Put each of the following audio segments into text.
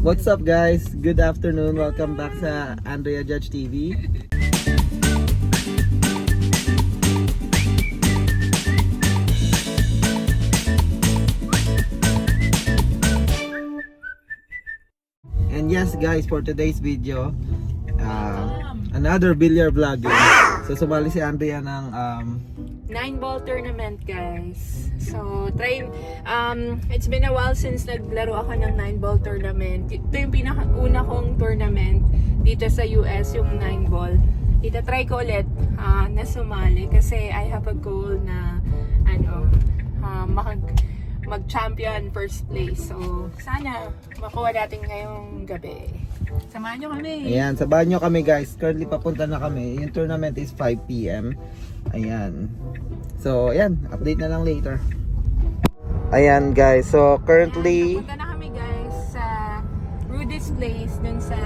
What's up guys? Good afternoon. Welcome back sa Andrea Judge TV. And yes guys, for today's video, uh, another billiard vlog. yun. So sumali si Andrea ng um, Nine ball tournament, guys. So, try, um, it's been a while since naglaro ako ng nine ball tournament. Ito yung pinakauna kong tournament dito sa US, yung nine ball. Ita-try ko ulit ah, na sumali kasi I have a goal na, ano, ah, mag, mag-champion first place. So, sana makuha natin ngayong gabi. Samahan nyo kami. Ayan, sabahan nyo kami guys. Currently papunta na kami. Yung tournament is 5pm. Ayan. So, ayan. Update na lang later. Ayan guys. So, currently... Punta na kami guys sa Rudy's Place dun sa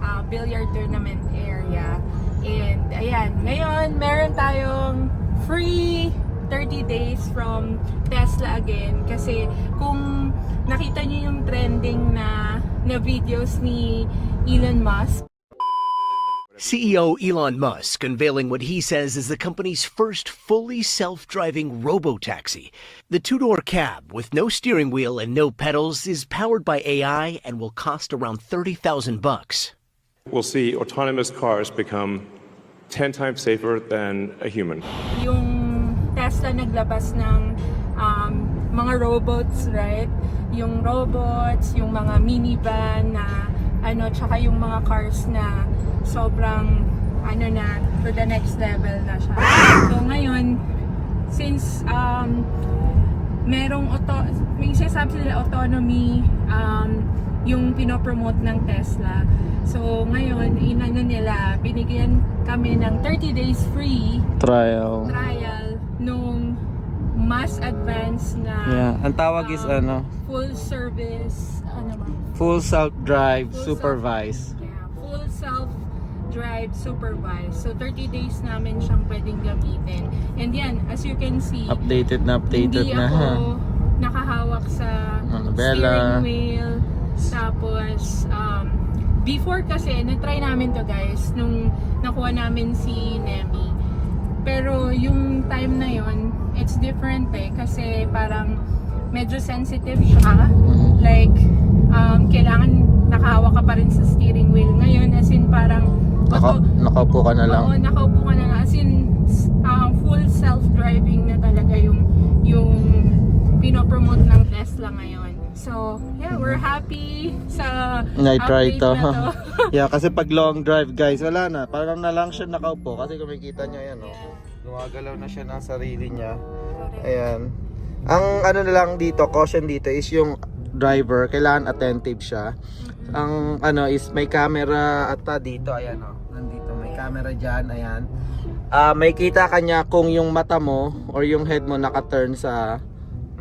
ah, billiard tournament area. And ayan, ngayon meron tayong free 30 days from Tesla again kasi kung nakita niyo yung trending na na videos ni Elon Musk CEO Elon Musk unveiling what he says is the company's first fully self driving robo-taxi. The two door cab with no steering wheel and no pedals is powered by AI and will cost around 30,000 bucks. We'll see autonomous cars become 10 times safer than a human. yung Tesla naglabas ng um, mga robots, right? Yung robots, yung mga minivan na ano, tsaka yung mga cars na sobrang ano na, to the next level na siya. So ngayon, since um, merong auto, may sinasabi sila autonomy um, yung pinopromote ng Tesla. So ngayon, inano nila, binigyan kami ng 30 days free Trial. trial mas advanced na Yeah. Ang tawag is um, ano, full service ano ba? full self-drive, Full supervised. self- yeah, full self drive supervised. So 30 days namin siyang pwedeng gamitin. And yan, as you can see, Updated na updated hindi na ako ha. nakahawak sa Manabela. steering wheel. Tapos, um, before kasi, na-try namin to guys, nung nakuha namin si Nemi. Pero yung time na yon it's different eh. Kasi parang medyo sensitive siya. Like, um, kailangan nakahawak ka pa rin sa steering wheel. Ngayon, as in parang, Naka, auto- nakaupo ka na lang. Oo, nakaupo ka na lang. As in, ah, full self-driving na talaga yung, yung pinopromote ng Tesla ngayon. So, yeah, we're happy sa Na-try to. na to. yeah, kasi pag long drive guys, wala na. Parang na lang siya nakaupo. Kasi kung makikita nyo yan, oh. Gumagalaw na siya ng sarili niya. Ayan. Ang ano na lang dito, caution dito is yung driver, kailangan attentive siya. Ang ano is may camera at dito, ayan oh. Nandito, may camera diyan, ayan. Ah, may kita kanya kung yung mata mo or yung head mo naka-turn sa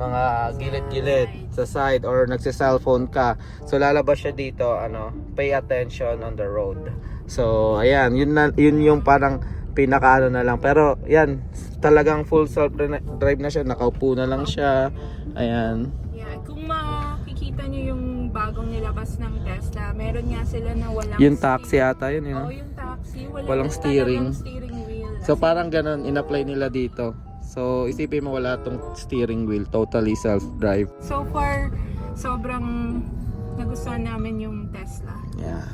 mga gilid-gilid sa side or nagse-cellphone ka. So lalabas siya dito, ano, pay attention on the road. So ayan, yun na, yun yung parang pinakaano na lang. Pero yan, talagang full self drive na siya, nakaupo na lang siya. Ayan. Yeah, kung makikita niyo yung bagong nilabas ng Tesla, meron nga sila na walang Yung taxi ata yun, yun. Oo, yung taxi. Wala Walang steering. steering wheel. So parang ganun, in-apply nila dito. So isipin mo wala tong steering wheel, totally self-drive. So far, sobrang nagustuhan namin yung Tesla. Yeah.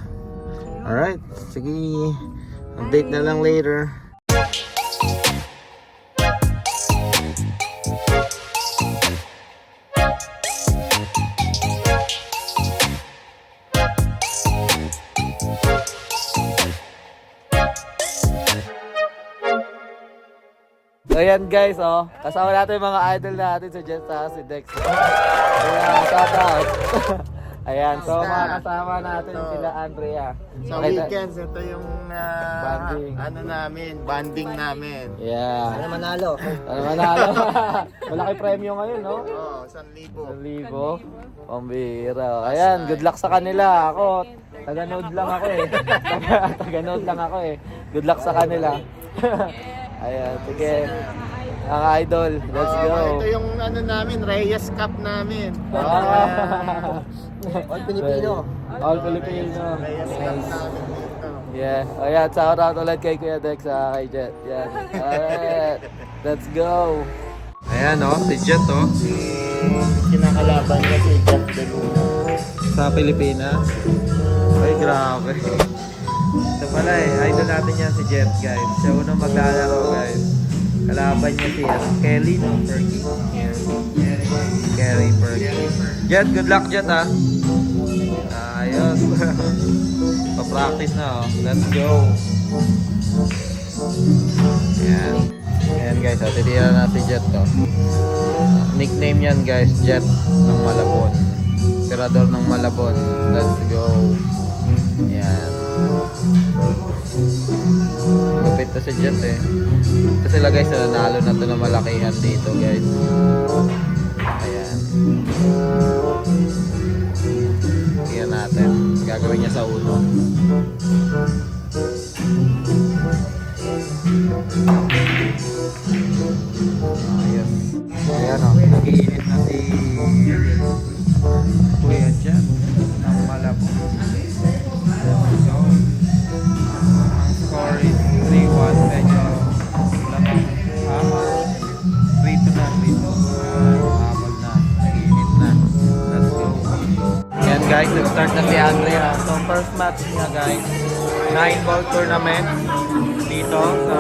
Alright, sige. Update na lang later. So yan guys, oh. Kasama natin yung mga idol natin sa Jet sa si Dex. Ayan, shout out. Ayan, so mga kasama natin sila Andrea. Sa Okay, weekends, ito yung ah, Banding. ano namin, banding namin. Yeah. Ano manalo? Ano manalo? Malaki premyo ngayon, no? Oo, oh, 1,000. 1,000. Pambira. Ayan, good luck sa kanila. Ako, taga-node lang ako eh. Taga- taga-node lang ako eh. Good luck sa kanila. Ayan, sige. Ang idol, let's Oo, go. ito yung ano namin, Reyes Cup namin. Ah. All Pilipino. All Filipino. Dito. Yeah. Oh, yeah. Shout out ulit kay Kuya Dex sa kay Jet. Yan. Alright. Let's go. Ayan oh, si Jet oh. Kinakalaban niya si Jeff De Luna. Sa Pilipinas. Ay, grabe. Ito pala eh, idol natin yan si Jet guys. Siya unang maglalaro guys. Kalaban niya si Kelly no? Perky. Perky. Jet, good luck Jet ah. Ayos. Pa-practice na oh. Let's go. Ayan. Ayan guys, oh, titira natin Jet to. Nickname yan guys, Jet ng Malabon. Tirador ng Malabon. Let's go. Yan. Lupit na si Jet eh. Ito sila guys, nanalo na to na malakihan dito guys. Ayan. Niya sa ulo. So, first match niya guys. 9 ball tournament dito sa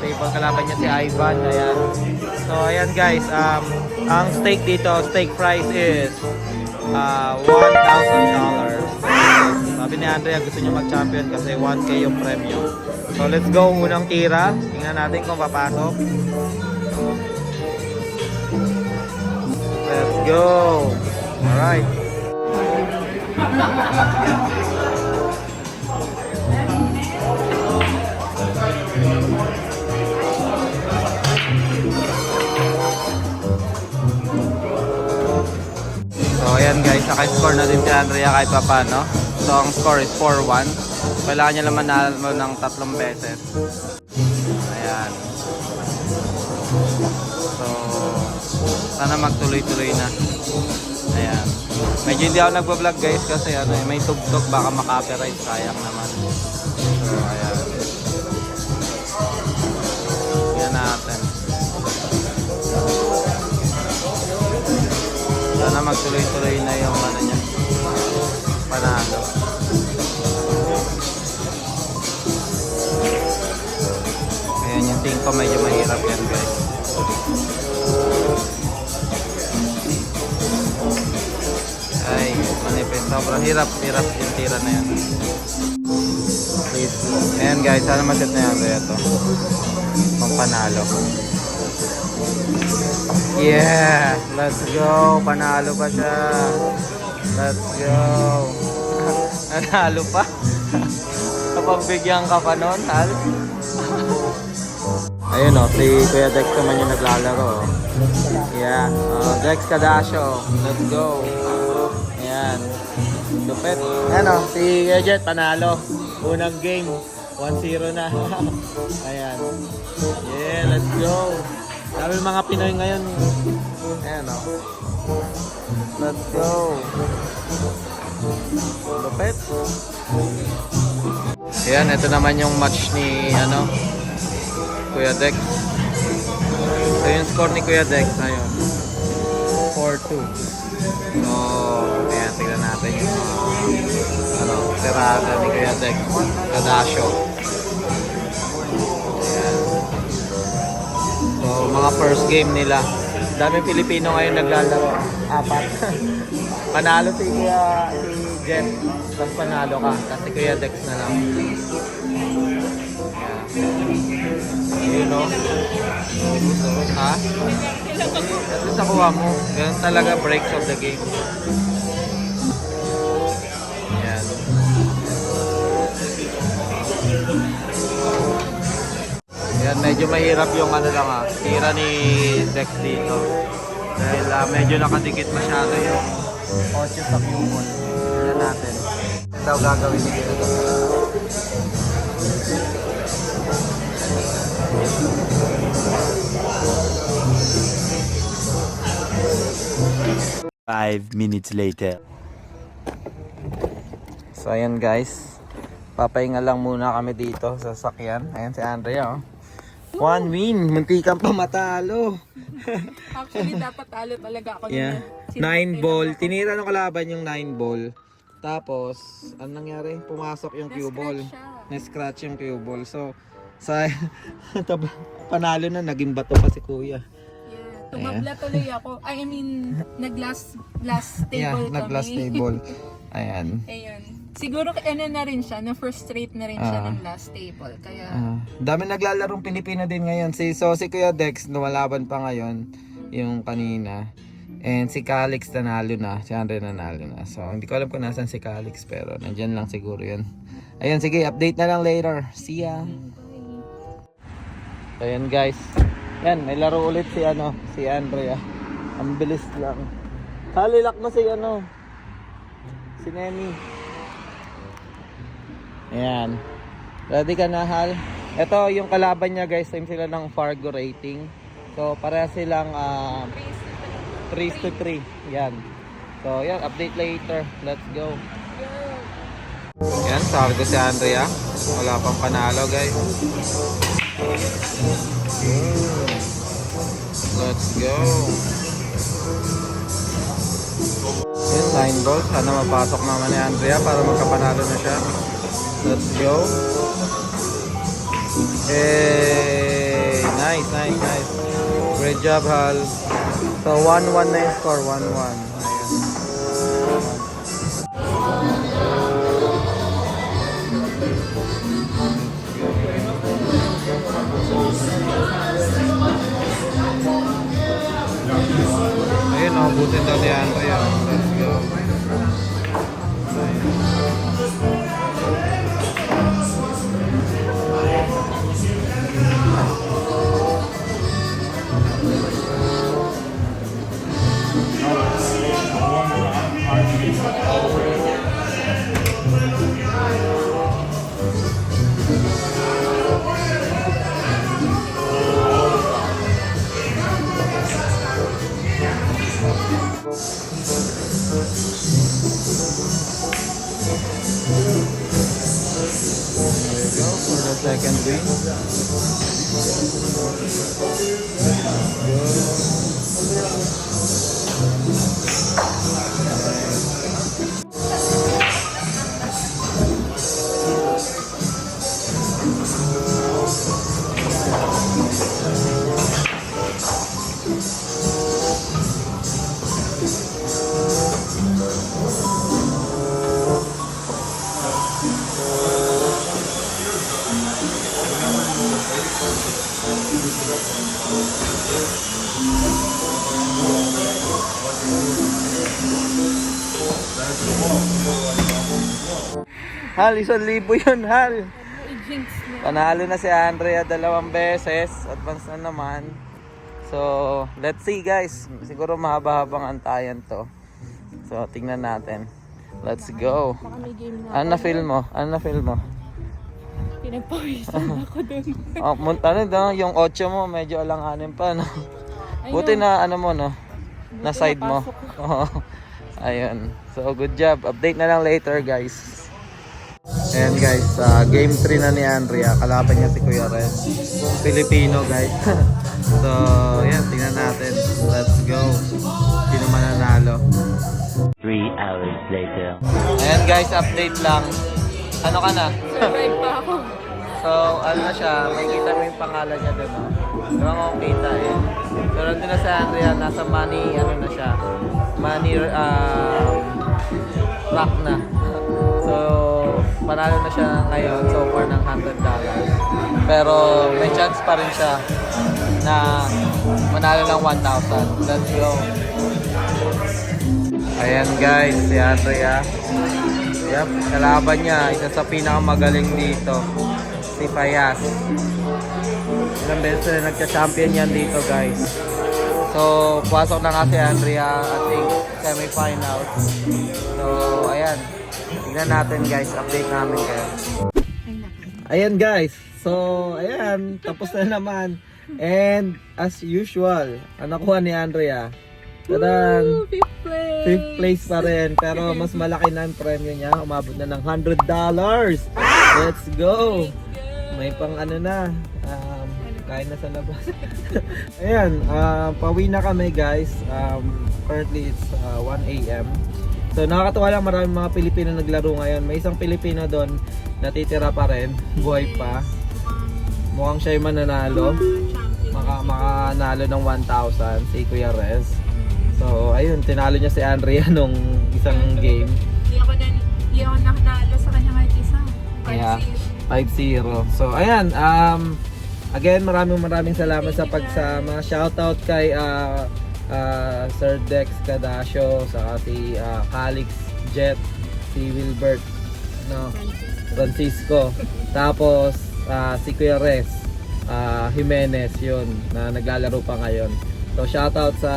table kalaban niya si Ivan. Ayan. So, ayan guys. Um, ang stake dito, stake price is uh, $1,000. Sabi ni Andrea, gusto niya mag-champion kasi 1K yung premyo. So, let's go. Unang tira. Tingnan natin kung papasok. Let's go. Alright. Ayan guys, naka-score na din si Andrea kahit pa paano. So ang score is 4-1. Kailangan niya naman nanalo ng tatlong beses. Ayan. So sana magtuloy-tuloy na. Ayan. Medyo hindi ako nagbablog guys kasi ano, eh, may tugtog baka makapiright sayang naman. So ayan. Tingnan natin. Sana magtuloy-tuloy na yung ano niya. Panalo. Ayan yung tingin ko medyo mahirap yan guys. Sobrang hirap. Hirap yung tira na yan. Ayan guys, sana maset na yan. Kaya to. Pang panalo. Yeah! Let's go! Panalo pa siya. Let's go! Nanalo pa. Kapagbigyan ka pa nun, Hal. Ayun o, si Kuya Dex naman yung naglalaro. oh. Yeah. Oh, Dex Cadasio. Let's go. Ayan. Lupit. Ayan o, si Kuya Jet panalo. Unang game. 1-0 na. Ayan. Yeah, let's go. Dami mga Pinoy ngayon. Ayan o. Let's go. Lupit. Ayan, ito naman yung match ni ano Kuya Dex. So yung score ni Kuya Dex ayun. 4-2. So, tirada ni Kuya Dex. Kadasyo. Ayan. So, mga first game nila. Dami Pilipino ngayon naglalaro. Apat. panalo si Kuya, si Jen. Tapos panalo ka. Kasi Kuya Dex na lang. Yun no? Ha? At least nakuha mo. Ganun talaga breaks of the game. Medyo mahirap yung ano lang ha. Tira ni Dex dito. Dahil ah, medyo nakadikit masyado yung kotse sa cubon. Tignan natin. Ano daw gagawin ni Gildo? Five minutes later. So ayan guys. Papahinga lang muna kami dito sa sakyan. Ayan si Andrea oh. One win. Munti kang pamatalo. Actually, dapat talo talaga ako. Yeah. nung- Nine ball. ako. Tinira ng kalaban yung nine ball. Tapos, ano nangyari? Pumasok yung cue ball. Na-scratch yung cue ball. So, sa panalo na, naging bato pa si kuya. Yeah. Tumabla tuloy ako. I mean, nag-last last Yeah, table nag-last kami. table. Ayan. Ayun. Siguro ano na rin siya, na-frustrate na rin siya Ah. ng last table. Kaya, Ah, dami naglalarong Pilipino din ngayon. Si, so, si Kuya Dex, lumalaban pa ngayon yung kanina. And si Calix nanalo na. Si Andre nanalo na. So, hindi ko alam kung nasan si Calix pero nandyan lang siguro yun. Ayun, sige, update na lang later. See ya! Ayun guys. Yan, may laro ulit si ano, si Andrea. Ang bilis lang. Halilak mo si ano, si Nemi. Ayan. Ready ka na, Hal? Ito, yung kalaban niya guys, same sila ng Fargo rating. So, pareha silang ah, 3 to 3. Yan. So, yan, update later. Let's go. Yan, Fargo si Andrea. Wala pang panalo, guys. Let's go. Yan, 9 balls. Sana mapasok naman ni Andrea para magkapanalo na siya. Let's go. Hey, nice, nice, nice. Great job, Hal. So, 1-1 na yung score. 1-1. Ayan. Ayun, oh, butin daw ni Andrea. Let's go. There go for the Hal, isang libo yun, Hal. Panalo na si Andrea dalawang beses. Advance na naman. So, let's see guys. Siguro mahaba-habang antayan to. So, tingnan natin. Let's go. Ano na feel mo? Ano na feel mo? Pinagpawisan ako dun. Oh, ano daw, yung 8 mo medyo alanganin pa, no? Buti na ano mo, no? Na side mo. Oo. Ayun. So, good job. Update na lang later, guys. Ayan, guys. ah, game 3 na ni Andrea. Kalaban niya si Kuya Ren. Filipino, guys. so, yan. Tingnan natin. Let's go. Sino mananalo. Three hours later. Ayan, guys. Update lang. Ano ka na? Survive pa ako. So, ano na siya, may kita mo yung pangalan niya doon. Diba ko kita eh. So, nandun na si Andrea, nasa money, ano na siya, money, um, rock na. So, panalo na siya ngayon so far ng $100. Pero, may chance pa rin siya na manalo ng 1,000. Let's go. Ayan guys, si Andrea. Yep, kalaban niya, isa sa pinakamagaling dito, si Payas. Ilang beses na nagka-champion yan dito guys. So, pasok na nga si Andrea, I think, semi-finals. So, ayan. Tingnan natin guys, update namin kayo. Ayan guys, so, ayan, tapos na naman. And, as usual, ang nakuha ni Andrea, Tadan! Woo! Fifth place! Fifth place pa rin. Pero mas malaki na ang premyo niya. Umabot na ng $100. Let's go! May pang ano na. Um, kain na sa labas. Ayan, uh, pauwi na kami guys. Um, currently it's uh, 1 a.m. So nakakatuwa lang maraming mga Pilipino naglaro ngayon. May isang Pilipino doon natitira pa rin. Buhay pa. Mukhang siya yung mananalo. Maka, makanalo ng 1,000 si Kuya Rez. So ayun, tinalo niya si Andrea nung isang game. Hindi ako, na, hindi ako nakatalo sa kanya kahit isa. Yeah. Kasi 5-0. So, ayan. Um, again, maraming maraming salamat sa pagsama. Shoutout kay uh, uh, Sir Dex Cadasio, saka si uh, Calix Jet, si Wilbert, no, Francisco. Tapos, uh, si Kuya Res, uh, Jimenez, yun, na naglalaro pa ngayon. So, shoutout sa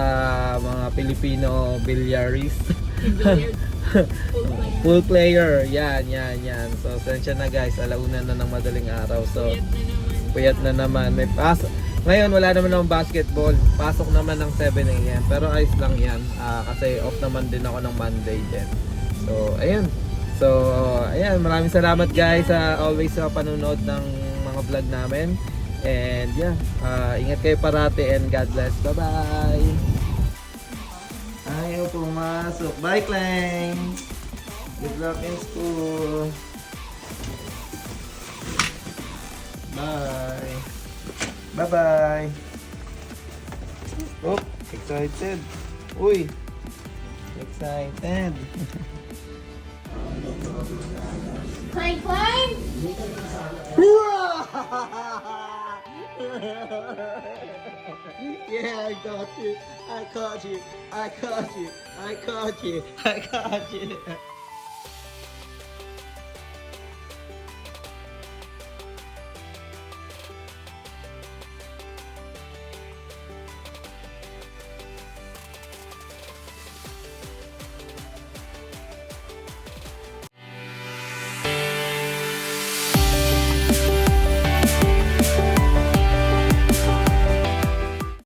mga Filipino billiarist. Full player, yan, yan, yan. So, sensya na guys, alauna na ng madaling araw. So, puyat na naman. May pas Ngayon, wala naman ng basketball. Pasok naman ng 7 a.m. Pero ayos lang yan. Ah, kasi off naman din ako ng Monday din. So, ayun. So, ayan. Maraming salamat guys sa always sa panunood ng mga vlog namin. And yeah, ah, ingat kayo parati and God bless. Bye-bye! Ayaw pumasok. Bye, Clang! Good luck in school. Bye. Bye-bye. Oh, excited. Uy. Excited. Clang clang! yeah, I got you. I caught you. I caught you. I caught you. I caught you.